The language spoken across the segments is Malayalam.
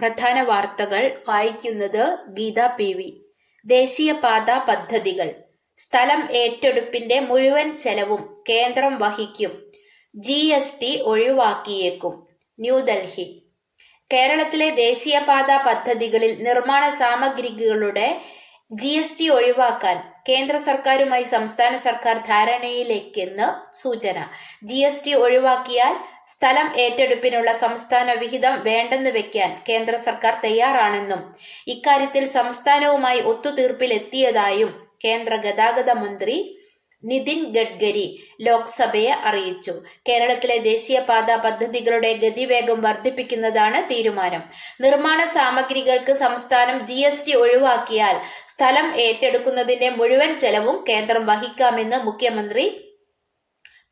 പ്രധാന വാർത്തകൾ വായിക്കുന്നത് ഗീത പി വി. ദേശീയപാത പദ്ധതികൾ. സ്ഥലം ഏറ്റെടുപ്പിന്റെ മുഴുവൻ ചെലവും കേന്ദ്രം വഹിക്കും. ജി എസ് ടി ഒഴിവാക്കിയേക്കും. ന്യൂഡൽഹി. കേരളത്തിലെ ദേശീയപാത പദ്ധതികളിൽ നിർമ്മാണ സാമഗ്രികളുടെ ജി എസ് ടി ഒഴിവാക്കാൻ കേന്ദ്ര സർക്കാരുമായി സംസ്ഥാന സർക്കാർ ധാരണയിലേക്കെന്ന് സൂചന. ജി എസ് ടി ഒഴിവാക്കിയാൽ സ്ഥലം ഏറ്റെടുപ്പിനുള്ള സംസ്ഥാന വിഹിതം വേണ്ടെന്ന് വെക്കാൻ കേന്ദ്ര സർക്കാർ തയ്യാറാണെന്നും ഇക്കാര്യത്തിൽ സംസ്ഥാനവുമായി ഒത്തുതീർപ്പിലെത്തിയതായും കേന്ദ്ര ഗതാഗത മന്ത്രി നിതിൻ ഗഡ്കരി ലോക്സഭയെ അറിയിച്ചു. കേരളത്തിലെ ദേശീയപാത പദ്ധതികളുടെ ഗതിവേഗം വർദ്ധിപ്പിക്കുന്നതാണ് തീരുമാനം. നിർമ്മാണ സാമഗ്രികൾക്ക് സംസ്ഥാനം ജി എസ് ടി ഒഴിവാക്കിയാൽ സ്ഥലം ഏറ്റെടുക്കുന്നതിന്റെ മുഴുവൻ ചെലവും കേന്ദ്രം വഹിക്കാമെന്ന് മുഖ്യമന്ത്രി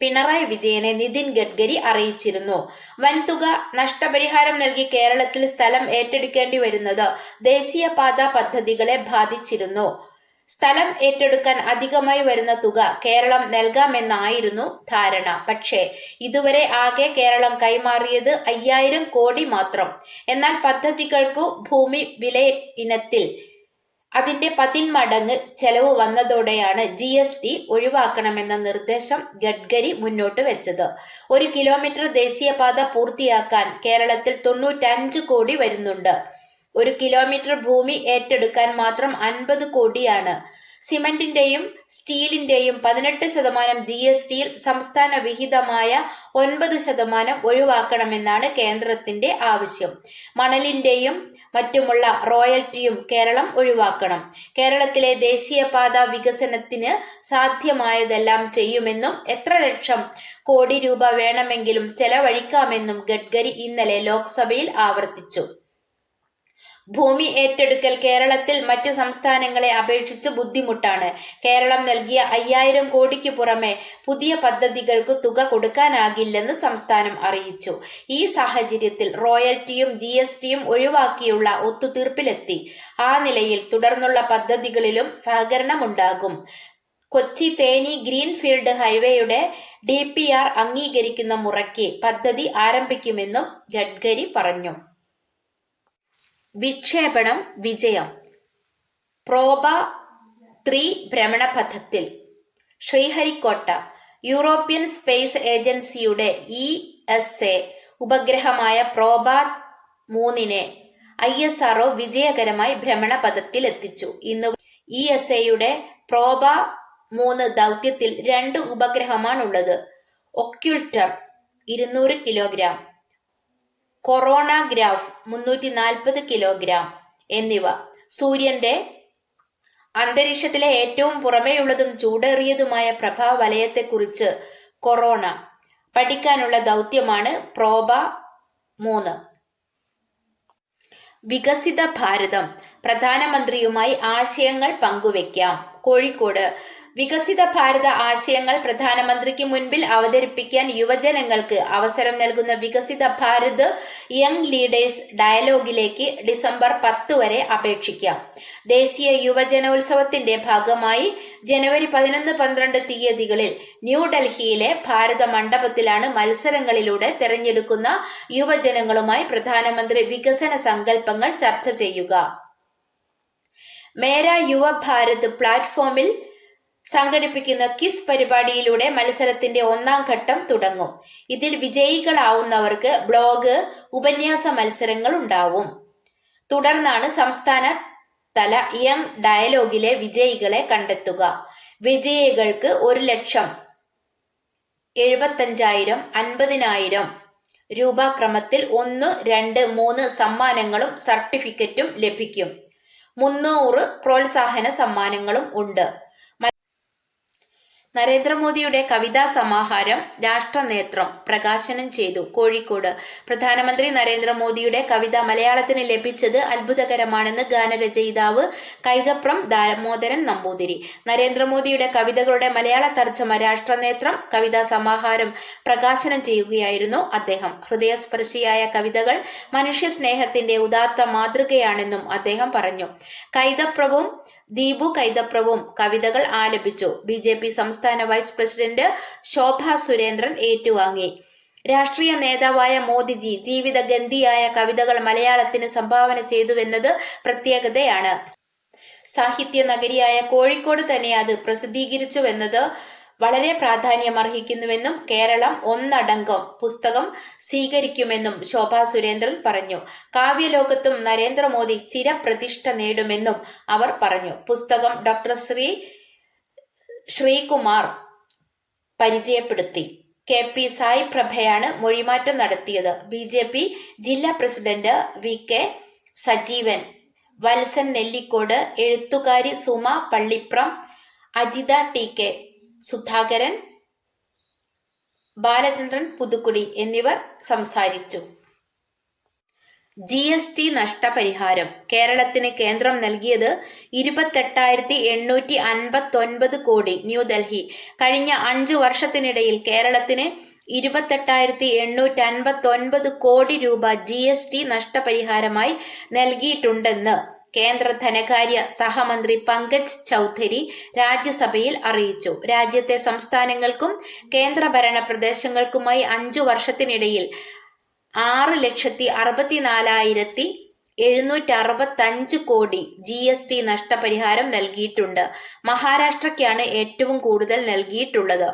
പിണറായി വിജയനെ നിതിൻ ഗഡ്കരി അറിയിച്ചിരുന്നു. വൻതുക നഷ്ടപരിഹാരം നൽകി കേരളത്തിൽ സ്ഥലം ഏറ്റെടുക്കേണ്ടി വരുന്നത് ദേശീയപാത പദ്ധതികളെ ബാധിച്ചിരുന്നു. സ്ഥലം ഏറ്റെടുക്കാൻ അധികമായി വരുന്ന തുക കേരളം നൽകാമെന്നായിരുന്നു ധാരണ. പക്ഷേ ഇതുവരെ ആകെ കേരളം കൈമാറിയത് അയ്യായിരം കോടി മാത്രം. എന്നാൽ പദ്ധതികൾക്കു ഭൂമി വില ഇനത്തിൽ അതിന്റെ പതിന്മടങ്ങ് ചെലവ് വന്നതോടെയാണ് ജി എസ് ടി ഒഴിവാക്കണമെന്ന നിർദ്ദേശം ഗഡ്കരി മുന്നോട്ട് വെച്ചത്. ഒരു കിലോമീറ്റർ ദേശീയപാത പൂർത്തിയാക്കാൻ കേരളത്തിൽ തൊണ്ണൂറ്റഞ്ച് കോടി വരുന്നുണ്ട്. ഒരു കിലോമീറ്റർ ഭൂമി ഏറ്റെടുക്കാൻ മാത്രം അൻപത് കോടിയാണ്. സിമന്റിന്റെയും സ്റ്റീലിന്റെയും പതിനെട്ട് ശതമാനം ജി എസ് ടിയിൽ സംസ്ഥാന വിഹിതമായ ഒൻപത് ശതമാനം ഒഴിവാക്കണമെന്നാണ് കേന്ദ്രത്തിന്റെ ആവശ്യം. മണലിന്റെയും മറ്റുമുള്ള റോയൽറ്റിയും കേരളം ഒഴിവാക്കണം. കേരളത്തിലെ ദേശീയപാത വികസനത്തിന് സാധ്യമായതെല്ലാം ചെയ്യുമെന്നും എത്ര ലക്ഷം കോടി രൂപ വേണമെങ്കിലും ചെലവഴിക്കാമെന്നും ഗഡ്കരി ഇന്നലെ ലോക്സഭയിൽ ആവർത്തിച്ചു. ഭൂമി ഏറ്റെടുക്കൽ കേരളത്തിൽ മറ്റു സംസ്ഥാനങ്ങളെ അപേക്ഷിച്ച് ബുദ്ധിമുട്ടാണ്. കേരളം നൽകിയ അയ്യായിരം കോടിക്ക് പുറമെ പുതിയ പദ്ധതികൾക്ക് തുക കൊടുക്കാനാകില്ലെന്ന് സംസ്ഥാനം അറിയിച്ചു. ഈ സാഹചര്യത്തിൽ റോയൽറ്റിയും ജി എസ് ടിയും ഒഴിവാക്കിയുള്ള ഒത്തുതീർപ്പിലെത്തി. ആ നിലയിൽ തുടർന്നുള്ള പദ്ധതികളിലും സഹകരണമുണ്ടാകും. കൊച്ചി തേനി ഗ്രീൻഫീൽഡ് ഹൈവേയുടെ ഡി പി ആർ അംഗീകരിക്കുന്ന മുറയ്ക്ക് പദ്ധതി ആരംഭിക്കുമെന്നും ഗഡ്കരി പറഞ്ഞു. വിക്ഷേപണം വിജയം. പ്രോബ ത്രീ ഭ്രമണപഥത്തിൽ ശ്രീഹരിക്കോട്ട യൂറോപ്യൻ സ്പേസ് ഏജൻസിയുടെ ഇ എസ് എ ഉപഗ്രഹമായ പ്രോബ മൂന്നിനെ ഐ എസ് ആർഒ വിജയകരമായി ഭ്രമണപഥത്തിൽ എത്തിച്ചു. ഇന്ന് ഇ എസ് എയുടെ പ്രോബ മൂന്ന് ദൗത്യത്തിൽ രണ്ട് ഉപഗ്രഹമാണുള്ളത്. ഒക്യുൾട്ടർ ഇരുന്നൂറ് കിലോഗ്രാം. കൊറോണാഗ്രാഫ് മുന്നൂറ്റി നാൽപ്പത് കിലോഗ്രാം എന്നിവ സൂര്യന്റെ അന്തരീക്ഷത്തിലെ ഏറ്റവും പുറമേയുള്ളതും ചൂടേറിയതുമായ പ്രഭാവലയത്തെക്കുറിച്ച് കൊറോണ പഠിക്കാനുള്ള ദൗത്യമാണ് പ്രോബ മൂന്ന്. വികസിത ഭാരതം. പ്രധാനമന്ത്രിയുമായി ആശയങ്ങൾ പങ്കുവെക്കാം. കോഴിക്കോട്. വികസിത ഭാരത ആശയങ്ങൾ പ്രധാനമന്ത്രിക്ക് മുൻപിൽ അവതരിപ്പിക്കാൻ യുവജനങ്ങൾക്ക് അവസരം നൽകുന്ന വികസിത ഭാരത് യങ് ലീഡേഴ്സ് ഡയലോഗിലേക്ക് ഡിസംബർ പത്ത് വരെ അപേക്ഷിക്കാം. ദേശീയ യുവജനോത്സവത്തിന്റെ ഭാഗമായി ജനുവരി പതിനൊന്ന് പന്ത്രണ്ട് തീയതികളിൽ ന്യൂഡൽഹിയിലെ ഭാരത മണ്ഡപത്തിലാണ് മത്സരങ്ങളിലൂടെ തെരഞ്ഞെടുക്കുന്ന യുവജനങ്ങളുമായി പ്രധാനമന്ത്രി വികസന സങ്കല്പങ്ങൾ ചർച്ച ചെയ്യുക. മേര യുവ ഭാരത് പ്ലാറ്റ്ഫോമിൽ സംഘടിപ്പിക്കുന്ന കിസ് പരിപാടിയിലൂടെ മത്സരത്തിന്റെ ഒന്നാം ഘട്ടം തുടങ്ങും. ഇതിൽ വിജയികളാവുന്നവർക്ക് ബ്ലോഗ് ഉപന്യാസ മത്സരങ്ങൾ ഉണ്ടാവും. തുടർന്നാണ് സംസ്ഥാന തല യങ് ഡയലോഗിലെ വിജയികളെ കണ്ടെത്തുക. വിജയികൾക്ക് ഒരു ലക്ഷം എഴുപത്തഞ്ചായിരം അൻപതിനായിരം രൂപ ക്രമത്തിൽ ഒന്ന് രണ്ട് മൂന്ന് സമ്മാനങ്ങളും സർട്ടിഫിക്കറ്റും ലഭിക്കും. മുന്നൂറ് പ്രോത്സാഹന സമ്മാനങ്ങളും ഉണ്ട്. നരേന്ദ്രമോദിയുടെ കവിതാ സമാഹാരം രാഷ്ട്രനേത്രം പ്രകാശനം ചെയ്തു. കോഴിക്കോട്. പ്രധാനമന്ത്രി നരേന്ദ്രമോദിയുടെ കവിത മലയാളത്തിന് ലഭിച്ചത് അത്ഭുതകരമാണെന്ന് ഗാനരചയിതാവ് കൈതപ്രം ദാമോദരൻ നമ്പൂതിരി. നരേന്ദ്രമോദിയുടെ കവിതകളുടെ മലയാള തർജമ രാഷ്ട്രനേത്രം കവിതാ സമാഹാരം പ്രകാശനം ചെയ്യുകയായിരുന്നു അദ്ദേഹം. ഹൃദയസ്പർശിയായ കവിതകൾ മനുഷ്യ സ്നേഹത്തിന്റെ ഉദാത്ത മാതൃകയാണെന്നും അദ്ദേഹം പറഞ്ഞു. കൈതപ്രവും ദീപു കൈതപ്രവും കവിതകൾ ആലപിച്ചു. ബി ജെ പി സംസ്ഥാന വൈസ് പ്രസിഡന്റ് ശോഭ സുരേന്ദ്രൻ ഏറ്റുവാങ്ങി. രാഷ്ട്രീയ നേതാവായ മോദിജി ജീവിത ഗന്ധിയായ കവിതകൾ മലയാളത്തിന് സംഭാവന ചെയ്തുവെന്നത് പ്രത്യേകതയാണ്. സാഹിത്യ നഗരിയായ കോഴിക്കോട് തന്നെ അത് പ്രസിദ്ധീകരിച്ചുവെന്നത് വളരെ പ്രാധാന്യമർഹിക്കുന്നുവെന്നും കേരളം ഒന്നടങ്കം പുസ്തകം സ്വീകരിക്കുമെന്നും ശോഭാ സുരേന്ദ്രൻ പറഞ്ഞു. കാവ്യലോകത്തും നരേന്ദ്രമോദി ചിരപ്രതിഷ്ഠ നേടുമെന്നും അവർ പറഞ്ഞു. പുസ്തകം ഡോക്ടർ ശ്രീ ശ്രീകുമാർ പരിചയപ്പെടുത്തി. കെ പി സായി പ്രഭയാണ് മൊഴിമാറ്റം നടത്തിയത്. ബി ജെ പി ജില്ലാ president V K Sajeevan Valsan Nellikode എഴുത്തുകാരി സുമ പള്ളിപ്രം അജിത ടി കെ സുധാകരൻ ബാലചന്ദ്രൻ പുതുക്കുടി എന്നിവർ സംസാരിച്ചു. ജി എസ് ടി നഷ്ടപരിഹാരം. കേരളത്തിന് കേന്ദ്രം നൽകിയത് ഇരുപത്തെട്ടായിരത്തി എണ്ണൂറ്റി അൻപത്തൊൻപത് കോടി ന്യൂഡൽഹി കഴിഞ്ഞ അഞ്ചു വർഷത്തിനിടയിൽ കേരളത്തിന് ഇരുപത്തെട്ടായിരത്തി എണ്ണൂറ്റി അൻപത്തൊൻപത് കോടി രൂപ ജി എസ് ടി നഷ്ടപരിഹാരമായി നൽകിയിട്ടുണ്ടെന്ന് കേന്ദ്ര ധനകാര്യ സഹമന്ത്രി പങ്കജ് ചൌധരി രാജ്യസഭയിൽ അറിയിച്ചു. രാജ്യത്തെ സംസ്ഥാനങ്ങൾക്കും കേന്ദ്രഭരണ പ്രദേശങ്ങൾക്കുമായി അഞ്ചു വർഷത്തിനിടയിൽ ആറ് ലക്ഷത്തി അറുപത്തിനാലായിരത്തി എഴുന്നൂറ്റി അറുപത്തഞ്ച് കോടി ജി എസ് ടി നഷ്ടപരിഹാരം നൽകിയിട്ടുണ്ട്. മഹാരാഷ്ട്രയ്ക്കാണ് ഏറ്റവും കൂടുതൽ നൽകിയിട്ടുള്ളത്.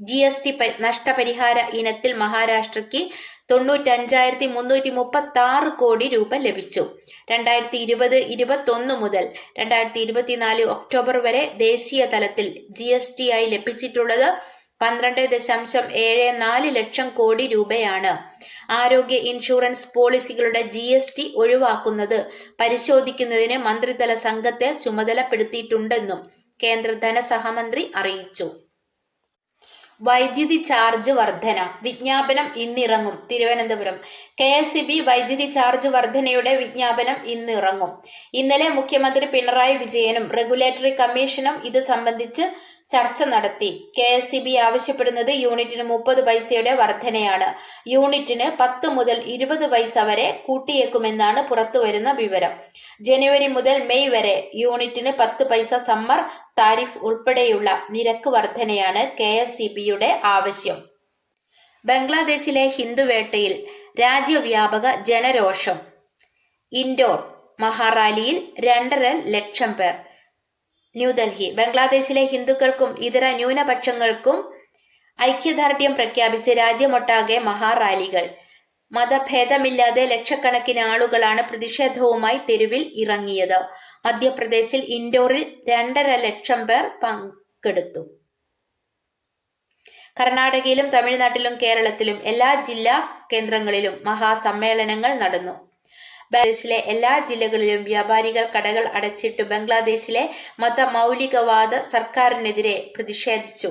ജി എസ് ടി നഷ്ടപരിഹാര ഇനത്തിൽ മഹാരാഷ്ട്രയ്ക്ക് തൊണ്ണൂറ്റഞ്ചായിരത്തി മുന്നൂറ്റി മുപ്പത്തി ആറ് കോടി രൂപ ലഭിച്ചു. രണ്ടായിരത്തി ഇരുപത് ഇരുപത്തൊന്ന് മുതൽ രണ്ടായിരത്തി ഇരുപത്തിനാല് ഒക്ടോബർ വരെ ദേശീയ തലത്തിൽ ജി എസ് ടി ആയി ലഭിച്ചിട്ടുള്ളത് പന്ത്രണ്ട് ദശാംശം ഏഴ് നാല് ലക്ഷം കോടി രൂപയാണ്. ആരോഗ്യ ഇൻഷുറൻസ് പോളിസികളുടെ ജി എസ് ടി ഒഴിവാക്കുന്നത് പരിശോധിക്കുന്നതിന് മന്ത്രിതല സംഘത്തെ ചുമതലപ്പെടുത്തിയിട്ടുണ്ടെന്നും കേന്ദ്ര ധനസഹമന്ത്രി അറിയിച്ചു. വൈദ്യുതി ചാർജ് വർധന വിജ്ഞാപനം ഇന്നിറങ്ങും. തിരുവനന്തപുരം. കെ എസ് ബി വൈദ്യുതി ചാർജ് വർധനയുടെ വിജ്ഞാപനം ഇന്നിറങ്ങും. ഇന്നലെ മുഖ്യമന്ത്രി പിണറായി വിജയനും റെഗുലേറ്ററി കമ്മീഷനും ഇത് സംബന്ധിച്ച് ചർച്ച നടത്തി. കെ എസ് സി ബി ആവശ്യപ്പെടുന്നത് യൂണിറ്റിന് മുപ്പത് പൈസയുടെ വർധനയാണ്. യൂണിറ്റിന് പത്ത് മുതൽ ഇരുപത് പൈസ വരെ കൂട്ടിയേക്കുമെന്നാണ് പുറത്തുവരുന്ന വിവരം. ജനുവരി മുതൽ മെയ് വരെ യൂണിറ്റിന് പത്ത് പൈസ സമ്മർ താരിഫ് ഉൾപ്പെടെയുള്ള നിരക്ക് വർധനയാണ് കെ എസ് സി ബിയുടെ ആവശ്യം. ബംഗ്ലാദേശിലെ ഹിന്ദുവേട്ടയിൽ രാജ്യവ്യാപക ജനരോഷം. ഇൻഡോർ മഹാറാലിയിൽ രണ്ടര ലക്ഷം പേർ. ന്യൂഡൽഹി. ബംഗ്ലാദേശിലെ ഹിന്ദുക്കൾക്കും ഇതര ന്യൂനപക്ഷങ്ങൾക്കും ഐക്യദാർഢ്യം പ്രഖ്യാപിച്ച് രാജ്യമൊട്ടാകെ മഹാറാലികൾ. മതഭേദമില്ലാതെ ലക്ഷക്കണക്കിന് ആളുകളാണ് പ്രതിഷേധവുമായി തെരുവിൽ ഇറങ്ങിയത്. മധ്യപ്രദേശിൽ ഇൻഡോറിൽ രണ്ടര ലക്ഷം പേർ പങ്കെടുത്തു. കർണാടകയിലും തമിഴ്നാട്ടിലും കേരളത്തിലും എല്ലാ ജില്ലാ കേന്ദ്രങ്ങളിലും മഹാസമ്മേളനങ്ങൾ നടന്നു. ബംഗ്ലാദേശിലെ എല്ലാ ജില്ലകളിലും വ്യാപാരികൾ കടകൾ അടച്ചിട്ട് ബംഗ്ലാദേശിലെ മതമൗലികവാദ സർക്കാരിനെതിരെ പ്രതിഷേധിച്ചു.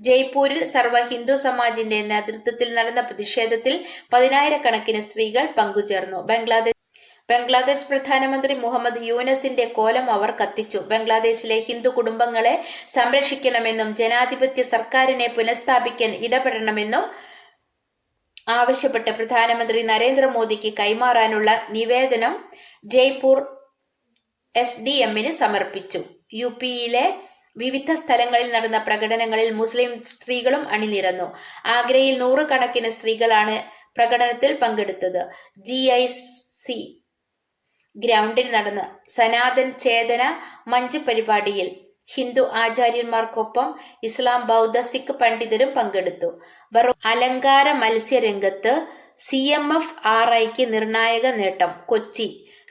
ജയ്പൂരിൽ സർവ ഹിന്ദു സമാജിന്റെ നേതൃത്വത്തിൽ നടന്ന പ്രതിഷേധത്തിൽ പതിനായിരക്കണക്കിന് സ്ത്രീകൾ പങ്കുചേർന്നു. ബംഗ്ലാദേശ് ബംഗ്ലാദേശ് പ്രധാനമന്ത്രി മുഹമ്മദ് യൂനസിന്റെ കോലം അവർ കത്തിച്ചു. ബംഗ്ലാദേശിലെ ഹിന്ദു കുടുംബങ്ങളെ സംരക്ഷിക്കണമെന്നും ജനാധിപത്യ സർക്കാരിനെ പുനഃസ്ഥാപിക്കാൻ ഇടപെടണമെന്നും ആവശ്യപ്പെട്ട് പ്രധാനമന്ത്രി നരേന്ദ്രമോദിക്ക് കൈമാറാനുള്ള നിവേദനം ജയ്പൂർ എസ് ഡി എമ്മിന് സമർപ്പിച്ചു. യു പിയിലെ വിവിധ സ്ഥലങ്ങളിൽ നടന്ന പ്രകടനങ്ങളിൽ മുസ്ലിം സ്ത്രീകളും അണിനിരന്നു. ആഗ്രയിൽ നൂറുകണക്കിന് സ്ത്രീകളാണ് പ്രകടനത്തിൽ പങ്കെടുത്തത്. ജി ഐ സി ഗ്രൗണ്ടിൽ നടന്ന സനാതൻ ചേതന മഞ്ച് പരിപാടിയിൽ ഹിന്ദു ആചാര്യന്മാർക്കൊപ്പം ഇസ്ലാം ബൗദ്ധ സിഖ് പണ്ഡിതരും പങ്കെടുത്തു. ബറോ അലങ്കാര മത്സ്യരംഗത്ത് സി എം എഫ് ആർ ഐക്ക് നിർണായക നേട്ടം കൊച്ചി.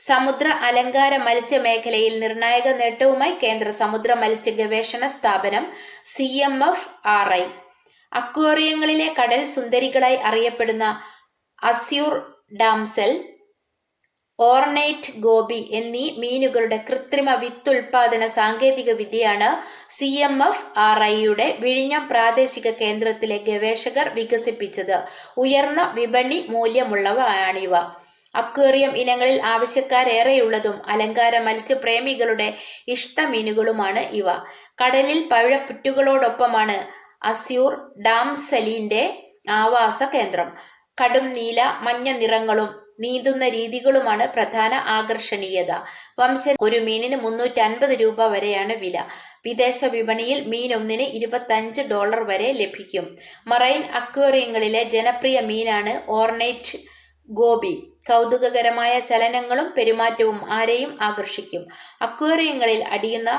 സമുദ്ര അലങ്കാര മത്സ്യ മേഖലയിൽ നിർണായക നേട്ടവുമായി കേന്ദ്ര സമുദ്ര മത്സ്യ ഗവേഷണ സ്ഥാപനം C M F R I. അക്വേറിയങ്ങളിലെ കടൽ സുന്ദരികളായി അറിയപ്പെടുന്ന അസ്യൂർ ഡാംസെൽ ഓർണേറ്റ് ഗോപി എന്നീ മീനുകളുടെ കൃത്രിമ വിത്തുൽപാദന സാങ്കേതിക വിദ്യയാണ് സി എം എഫ് ആർ ഐയുടെ വിഴിഞ്ഞം പ്രാദേശിക കേന്ദ്രത്തിലെ ഗവേഷകർ വികസിപ്പിച്ചത്. ഉയർന്ന വിപണി മൂല്യമുള്ളവയാണിവ. അക്വേറിയം ഇനങ്ങളിൽ ആവശ്യക്കാരേറെയുള്ളതും അലങ്കാര മത്സ്യപ്രേമികളുടെ ഇഷ്ടമീനുകളുമാണ് ഇവ. കടലിൽ പഴപ്പുറ്റുകളോടൊപ്പമാണ് അസ്യൂർ ഡാംസലിന്റെ ആവാസ കേന്ദ്രം. കടും നീല മഞ്ഞ നിറങ്ങളും നീന്തുന്ന രീതികളുമാണ് പ്രധാന ആകർഷണീയത. വംശ ഒരു മീനിന് മുന്നൂറ്റി അൻപത് രൂപ വരെയാണ് വില. വിദേശ വിപണിയിൽ മീൻ ഒന്നിന് ഇരുപത്തഞ്ച് ഡോളർ വരെ ലഭിക്കും. മറൈൻ അക്വേറിയങ്ങളിലെ ജനപ്രിയ മീനാണ് ഓർണേറ്റ് ഗോപി കൗതുകകരമായ ചലനങ്ങളും പെരുമാറ്റവും ആരെയും ആകർഷിക്കും. അക്വേറിയങ്ങളിൽ അടിയുന്ന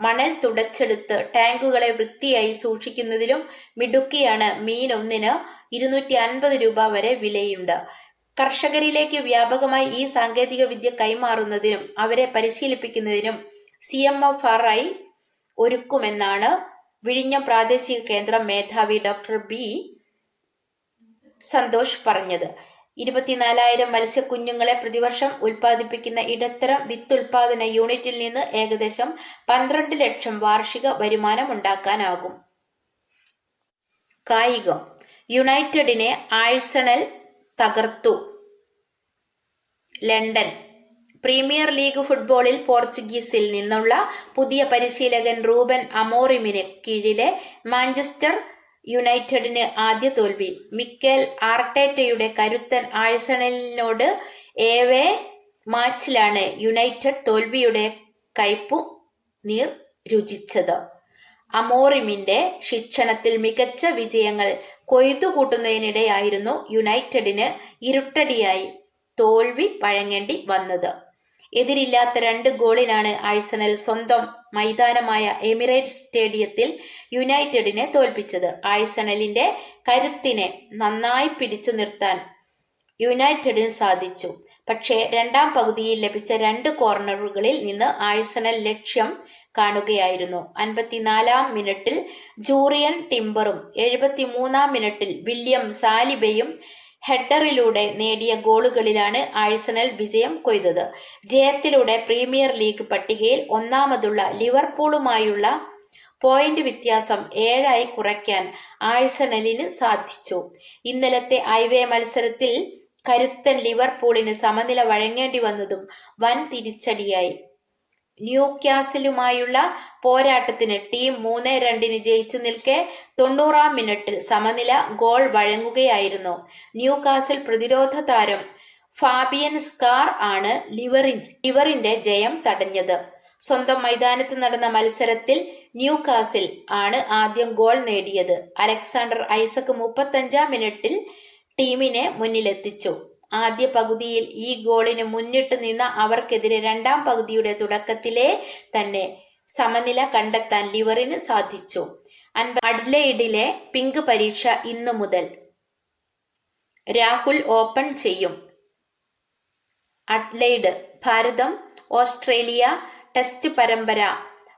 മണൽ തുടച്ചെടുത്ത് ടാങ്കുകളെ വൃത്തിയായി സൂക്ഷിക്കുന്നതിലും മിടുക്കിയാണ് മീൻ ഒന്നിന് ഇരുന്നൂറ്റി അൻപത് രൂപ വരെ വിലയുണ്ട്. കർഷകരിലേക്ക് വ്യാപകമായി ഈ സാങ്കേതിക വിദ്യ കൈമാറുന്നതിനും അവരെ പരിശീലിപ്പിക്കുന്നതിനും C M F R I ഒരുക്കുമെന്നാണ് വിഴിഞ്ഞ പ്രാദേശിക കേന്ദ്ര മേധാവി ഡോക്ടർ ബി സന്തോഷ് പറഞ്ഞത്. ഇരുപത്തിനാലായിരം മത്സ്യക്കുഞ്ഞുങ്ങളെ പ്രതിവർഷം ഉൽപ്പാദിപ്പിക്കുന്ന ഇടത്തരം വിത്തുൽപാദന യൂണിറ്റിൽ നിന്ന് ഏകദേശം പന്ത്രണ്ട് ലക്ഷം വാർഷിക വരുമാനം ഉണ്ടാക്കാനാകും. കായികം. യുണൈറ്റഡിനെ ആഴ്സണൽ തകർത്തു. ലണ്ടൻ. പ്രീമിയർ ലീഗ് ഫുട്ബോളിൽ പോർച്ചുഗീസിൽ നിന്നുള്ള പുതിയ പരിശീലകൻ റൂബൻ അമോറിമിന് കീഴിലെ മാഞ്ചസ്റ്റർ യുണൈറ്റഡിന് ആദ്യ തോൽവി. മിക്കേൽ ആർട്ടേറ്റയുടെ കരുത്തൻ ആഴ്സണലിനോട് ഏവേ മാച്ചിലാണ് യുണൈറ്റഡ് തോൽവിയുടെ കയ്പു നീർ രുചിച്ചത്. അമോറിമിന്റെ ശിക്ഷണത്തിൽ മികച്ച വിജയങ്ങൾ കൊയ്തുകൂട്ടുന്നതിനിടെയായിരുന്നു യുണൈറ്റഡിന് ഇരുട്ടടിയായി തോൽവി വഴങ്ങേണ്ടി വന്നത്. എതിരില്ലാത്ത രണ്ട് ഗോളിനാണ് ആഴ്സണൽ സ്വന്തം മൈതാനമായ എമിറേറ്റ്സ് സ്റ്റേഡിയത്തിൽ യുണൈറ്റഡിനെ തോൽപ്പിച്ചത്. ആഴ്സണലിന്റെ കരുത്തിനെ നന്നായി പിടിച്ചു നിർത്താൻ യുണൈറ്റഡിന് സാധിച്ചു. പക്ഷേ രണ്ടാം പകുതിയിൽ ലഭിച്ച രണ്ട് കോർണറുകളിൽ നിന്ന് ആഴ്സണൽ ലക്ഷ്യം കാണുകയായിരുന്നു. അൻപത്തിനാലാം മിനിറ്റിൽ ജൂറിയൻ ടിംബറും എഴുപത്തിമൂന്നാം മിനിറ്റിൽ വില്യം സാലിബയും ഹെഡറിലൂടെ നേടിയ ഗോളുകളിലാണ് ആഴ്സണൽ വിജയം കൊയ്തത്. ജയത്തിലൂടെ പ്രീമിയർ ലീഗ് പട്ടികയിൽ ഒന്നാമതുള്ള ലിവർപൂളുമായുള്ള പോയിന്റ് വ്യത്യാസം ഏഴായി കുറയ്ക്കാൻ ആഴ്സണലിന് സാധിച്ചു. ഇന്നലത്തെ ഐവേ മത്സരത്തിൽ കരുത്തൻ ലിവർപൂളിന് സമനില വഴങ്ങേണ്ടി വന്നതും വൻ തിരിച്ചടിയായി. ന്യൂക്യാസിലുമായുള്ള പോരാട്ടത്തിന് ടീം മൂന്ന് രണ്ടിന് ജയിച്ചു നിൽക്കെ തൊണ്ണൂറാം മിനിറ്റിൽ സമനില ഗോൾ വഴങ്ങുകയായിരുന്നു. ന്യൂകാസിൽ പ്രതിരോധ താരം ഫാബിയൻ സ്കാർ ആണ് ലിവറിൻ ലിവറിന്റെ ജയം തടഞ്ഞത്. സ്വന്തം മൈതാനത്ത് നടന്ന മത്സരത്തിൽ ന്യൂകാസിൽ ആണ് ആദ്യം ഗോൾ നേടിയത്. അലക്സാണ്ടർ ഐസക് മുപ്പത്തഞ്ചാം മിനിറ്റിൽ ടീമിനെ മുന്നിലെത്തിച്ചു. ആദ്യ പകുതിയിൽ ഈ ഗോളിന് മുന്നിട്ട് നിന്ന അവർക്കെതിരെ രണ്ടാം പകുതിയുടെ തുടക്കത്തിലെ തന്നെ സമനില കണ്ടെത്താൻ ലിവറിന് സാധിച്ചു. അഡ്ലൈഡിലെ പിങ്ക് പരീക്ഷ ഇന്നു മുതൽ രാഹുൽ ഓപ്പൺ ചെയ്യും. അഡ്ലൈഡ് ഭാരതം ഓസ്ട്രേലിയ ടെസ്റ്റ് പരമ്പര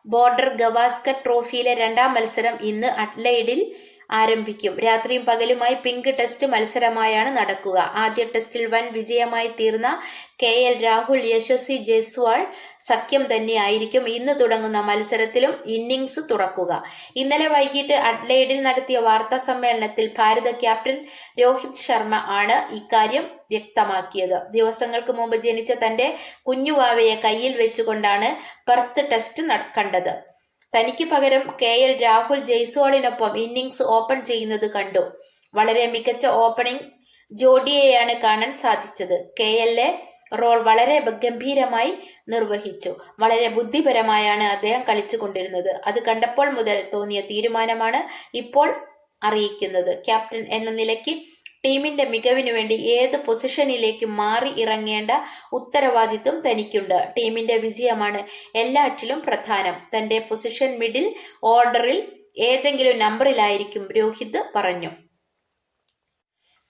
ബോർഡർ ഗവാസ്കർ ട്രോഫിയിലെ രണ്ടാം മത്സരം ഇന്ന് അഡ്ലൈഡിൽ ആരംഭിക്കും. രാത്രിയും പകലുമായി പിങ്ക് ടെസ്റ്റ് മത്സരമായാണ് നടക്കുക. ആദ്യ ടെസ്റ്റിൽ വൻ വിജയമായി തീർന്ന കെ എൽ രാഹുൽ യശസ്വി ജയ്സ്വാൾ സഖ്യം തന്നെയായിരിക്കും ഇന്ന് തുടങ്ങുന്ന മത്സരത്തിലും ഇന്നിംഗ്സ് തുറക്കുക. ഇന്നലെ വൈകിട്ട് അഡ്ലൈഡിൽ നടത്തിയ വാർത്താ സമ്മേളനത്തിൽ ഭാരത ക്യാപ്റ്റൻ രോഹിത് ശർമ്മ ആണ് ഇക്കാര്യം വ്യക്തമാക്കിയത്. ദിവസങ്ങൾക്ക് മുമ്പ് ജനിച്ച തന്റെ കുഞ്ഞുവാവയെ കയ്യിൽ വെച്ചുകൊണ്ടാണ് പെർത്ത് ടെസ്റ്റ് കണ്ടത്. തനിക്ക് പകരം കെ എൽ രാഹുൽ ജയ്സ്വാളിനൊപ്പം ഇന്നിംഗ്സ് ഓപ്പൺ ചെയ്യുന്നത് കണ്ടു. വളരെ മികച്ച ഓപ്പണിംഗ് ജോഡിയെയാണ് കാണാൻ സാധിച്ചത്. കെ എല്ലെ റോൾ വളരെ ഗംഭീരമായി നിർവഹിച്ചു. വളരെ ബുദ്ധിപരമായാണ് അദ്ദേഹം കളിച്ചുകൊണ്ടിരുന്നത്. അത് കണ്ടപ്പോൾ മുതൽ തോന്നിയ തീരുമാനമാണ് ഇപ്പോൾ അറിയിക്കുന്നത്. ക്യാപ്റ്റൻ എന്ന നിലയ്ക്ക് ടീമിന്റെ മികവിനു വേണ്ടി ഏത് പൊസിഷനിലേക്കും മാറി ഇറങ്ങേണ്ട ഉത്തരവാദിത്വം തനിക്കുണ്ട്. ടീമിന്റെ വിജയമാണ് എല്ലാറ്റിലും പ്രധാനം. തന്റെ പൊസിഷൻ മിഡിൽ ഓർഡറിൽ ഏതെങ്കിലും നമ്പറിലായിരിക്കും രോഹിത് പറഞ്ഞു.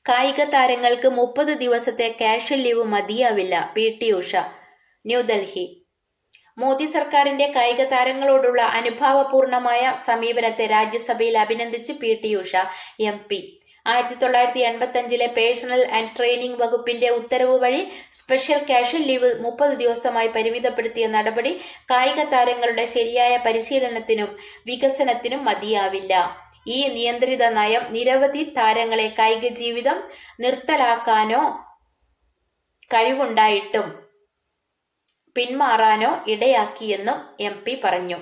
കായിക താരങ്ങൾക്ക് മുപ്പത് ദിവസത്തെ കാഷ്വൽ ലീവ് മതിയാവില്ല. പി. ടി. ഉഷ ന്യൂഡൽഹി. മോദി സർക്കാരിന്റെ കായിക താരങ്ങളോടുള്ള അനുഭാവപൂർണമായ സമീപനത്തെ രാജ്യസഭയിൽ അഭിനന്ദിച്ച് P. T. Usha M. P. ആയിരത്തി തൊള്ളായിരത്തി എൺപത്തി അഞ്ചിലെ പേഴ്സണൽ ആൻഡ് ട്രെയിനിംഗ് വകുപ്പിന്റെ ഉത്തരവ് വഴി സ്പെഷ്യൽ കാഷ്വൽ ലീവ് മുപ്പത് ദിവസമായി പരിമിതപ്പെടുത്തിയ നടപടി കായിക താരങ്ങളുടെ ശരിയായ പരിശീലനത്തിനും വികസനത്തിനും മതിയാവില്ല. ഈ നിയന്ത്രിത നയം നിരവധി താരങ്ങളെ കായിക ജീവിതം നിർത്തലാക്കാനോ കഴിവുണ്ടായിട്ടും പിന്മാറാനോ ഇടയാക്കിയെന്നും എം പി പറഞ്ഞു.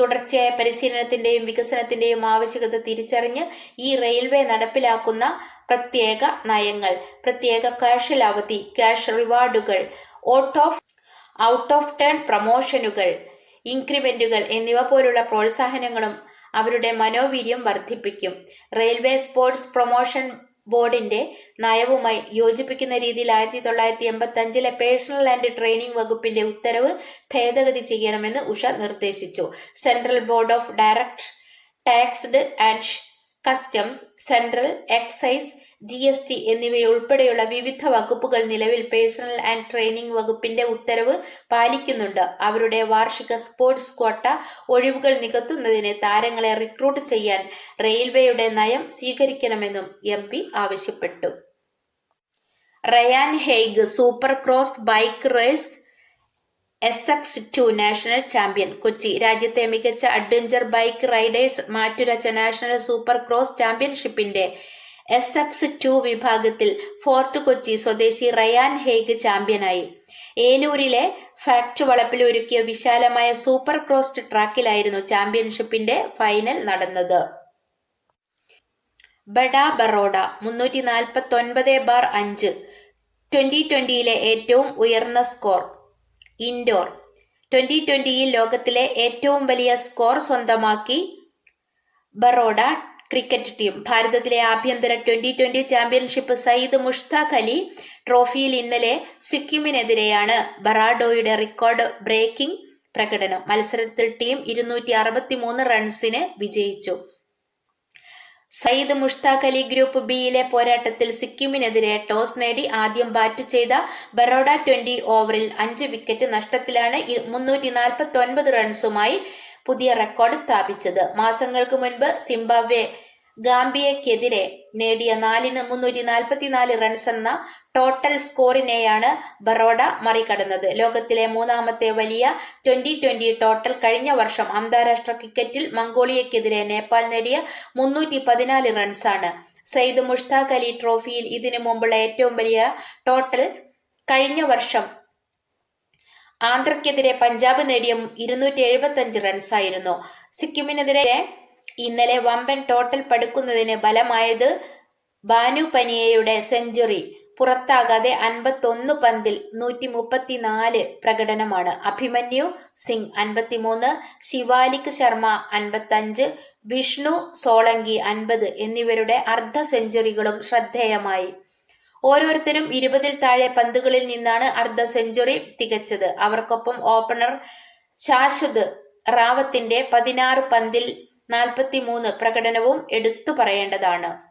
തുടർച്ചയായ പരിശീലനത്തിന്റെയും വികസനത്തിന്റെയും ആവശ്യകത തിരിച്ചറിഞ്ഞ് ഈ റെയിൽവേ നടപ്പിലാക്കുന്ന പ്രത്യേക നയങ്ങൾ പ്രത്യേക ക്യാഷ് അവധി cash റിവാർഡുകൾ out of out of turn പ്രമോഷനുകൾ ഇൻക്രിമെന്റുകൾ എന്നിവ പോലുള്ള പ്രോത്സാഹനങ്ങളും അവരുടെ മനോവീര്യം വർദ്ധിപ്പിക്കും. റെയിൽവേ സ്പോർട്സ് പ്രൊമോഷൻ ബോർഡിന്റെ നയവുമായി യോജിപ്പിക്കുന്ന രീതിയിൽ ആയിരത്തി തൊള്ളായിരത്തി എൺപത്തി അഞ്ചിലെ പേഴ്സണൽ ആൻഡ് ട്രെയിനിംഗ് വകുപ്പിന്റെ ഉത്തരവ് ഭേദഗതി ചെയ്യണമെന്ന് ഉഷ നിർദ്ദേശിച്ചു. Central board of direct taxes and customs central excise G S T എന്നിവയുൾപ്പെടെയുള്ള വിവിധ വകുപ്പുകൾ നിലവിൽ പേഴ്സണൽ ആൻഡ് ട്രെയിനിംഗ് വകുപ്പിന്റെ ഉത്തരവ് പാലിക്കുന്നുണ്ട്. അവരുടെ വാർഷിക സ്പോർട്സ് ക്വാട്ട ഒഴിവുകൾ നികത്തുന്നതിന് താരങ്ങളെ റിക്രൂട്ട് ചെയ്യാൻ റെയിൽവേയുടെ നയം സ്വീകരിക്കണമെന്നും എം ആവശ്യപ്പെട്ടു. Ryan Hague supercross bike race S X two national champion. Kochi രാജ്യത്തെ മികച്ച അഡ്വഞ്ചർ ബൈക്ക് റൈഡേഴ്സ് മാറ്റുരച്ച നാഷണൽ സൂപ്പർ ക്രോസ് ചാമ്പ്യൻഷിപ്പിന്റെ എസ് എക്സ് ടു വിഭാഗത്തിൽ ഫോർട്ട് കൊച്ചി സ്വദേശി റയാൻ ഹേഗ് ചാമ്പ്യനായി. ഏലൂരിലെ ഫാക്ട് വളപ്പിൽ ഒരുക്കിയ വിശാലമായ സൂപ്പർ ക്രോസ് ട്രാക്കിലായിരുന്നു ചാമ്പ്യൻഷിപ്പിന്റെ ഫൈനൽ നടന്നത്. ബഡ ബറോഡ മുന്നൂറ്റി നാൽപ്പത്തി ഒൻപത് ബാർ അഞ്ച്. ട്വന്റി ട്വന്റിയിലെ ഏറ്റവും ഉയർന്ന സ്കോർ. ഇൻഡോർ. ട്വന്റി ട്വന്റിയിൽ ലോകത്തിലെ ഏറ്റവും വലിയ സ്കോർ സ്വന്തമാക്കി ബറോഡ ക്രിക്കറ്റ് ടീം. ഭാരതത്തിലെ ആഭ്യന്തര twenty twenty championship Syed Mushtaq Ali ട്രോഫിയിൽ ഇന്നലെ സിക്കിമിനെതിരെയാണ് ബറാഡോയുടെ റെക്കോർഡ് ബ്രേക്കിംഗ് പ്രകടനം. മത്സരത്തിൽ ടീം ഇരുന്നൂറ്റി റൺസിന് വിജയിച്ചു. സയ്യിദ് മുഷ്താഖ് അലി ഗ്രൂപ്പ് ബിയിലെ പോരാട്ടത്തിൽ സിക്കിമിനെതിരെ ടോസ് നേടി ആദ്യം ബാറ്റ് ചെയ്ത ബറോഡ ട്വന്റി ഓവറിൽ അഞ്ച് വിക്കറ്റ് നഷ്ടത്തിലാണ് മുന്നൂറ്റി നാൽപ്പത്തി ഒൻപത് റൺസുമായി പുതിയ റെക്കോർഡ് സ്ഥാപിച്ചത്. മാസങ്ങൾക്ക് മുൻപ് സിംബാബ്വെ ഗാംബിയക്കെതിരെ നേടിയ നാലിന് മുന്നൂറ്റി നാൽപ്പത്തിനാല് റൺസ് എന്ന ടോട്ടൽ സ്കോറിനെയാണ് ബറോഡ മറികടന്നത്. ലോകത്തിലെ മൂന്നാമത്തെ വലിയ ട്വന്റി ട്വന്റി ടോട്ടൽ കഴിഞ്ഞ വർഷം അന്താരാഷ്ട്ര ക്രിക്കറ്റിൽ മംഗോളിയക്കെതിരെ നേപ്പാൾ നേടിയ മുന്നൂറ്റി പതിനാല് റൺസാണ് സയ്യിദ് മുഷ്താഖ് അലി ട്രോഫിയിൽ ഇതിനു മുമ്പുള്ള ഏറ്റവും വലിയ ടോട്ടൽ കഴിഞ്ഞ വർഷം ആന്ധ്രയ്ക്കെതിരെ പഞ്ചാബ് നേടിയ ഇരുന്നൂറ്റി എഴുപത്തി അഞ്ച് റൺസായിരുന്നു സിക്കിമിനെതിരെ ഇന്നലെ വമ്പൻ ടോട്ടൽ പടുക്കുന്നതിന് ബലമായത് ബാനു പനിയയുടെ സെഞ്ചുറി. പുറത്താകാതെ അൻപത്തൊന്ന് പന്തിൽ നൂറ്റി മുപ്പത്തിനാല് പ്രകടനമാണ്. അഭിമന്യു സിംഗ് അൻപത്തിമൂന്ന് ശിവാലിക് ശർമ്മ അൻപത്തഞ്ച് വിഷ്ണു സോളങ്കി അൻപത് എന്നിവരുടെ അർദ്ധ സെഞ്ചുറികളും ശ്രദ്ധേയമായി. ഓരോരുത്തരും ഇരുപതിൽ താഴെ പന്തുകളിൽ നിന്നാണ് അർദ്ധ സെഞ്ചുറി തികച്ചത്. അവർക്കൊപ്പം ഓപ്പണർ ശാശ്വത് റാവത്തിന്റെ പതിനാറ് പന്തിൽ നാൽപ്പത്തിമൂന്ന് പ്രകടനവും എടുത്തു പറയേണ്ടതാണ്